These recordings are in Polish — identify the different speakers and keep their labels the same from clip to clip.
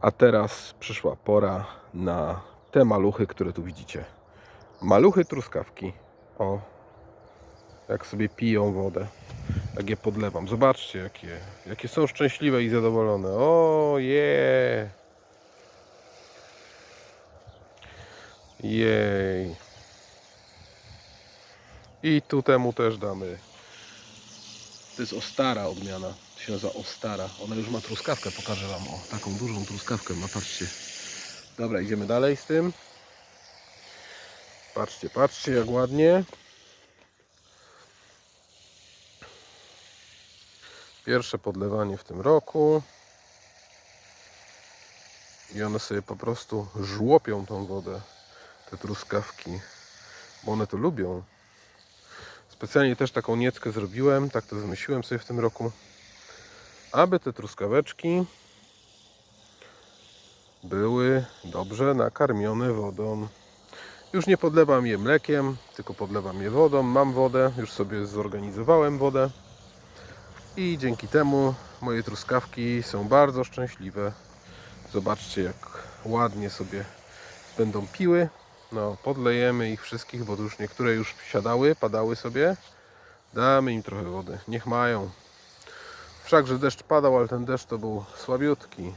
Speaker 1: A teraz przyszła pora na te maluchy, które tu widzicie. Maluchy truskawki. O, jak sobie piją wodę. Jak je podlewam. Zobaczcie, jakie, jakie są szczęśliwe i zadowolone. O, je. Jej. I tu temu też damy. To jest ostara odmiana. To się nazywa ostara. Ona już ma truskawkę. Pokażę Wam. O, taką dużą truskawkę ma. Patrzcie. Dobra, idziemy dalej z tym. Patrzcie, patrzcie jak ładnie. Pierwsze podlewanie w tym roku. I one sobie po prostu żłopią tą wodę, te truskawki, bo one to lubią. Specjalnie też taką nieckę zrobiłem, tak to wymyśliłem sobie w tym roku, aby te truskaweczki były dobrze nakarmione wodą. Już nie podlewam je mlekiem, tylko podlewam je wodą. Mam wodę, już sobie zorganizowałem wodę. I dzięki temu moje truskawki są bardzo szczęśliwe. Zobaczcie jak ładnie sobie będą piły. No, podlejemy ich wszystkich, bo już niektóre już siadały, padały sobie. Damy im trochę wody, niech mają. Wszakże deszcz padał, ale ten deszcz to był słabiutki.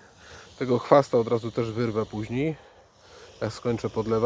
Speaker 1: Tego chwasta od razu też wyrwę później, jak skończę podlewać.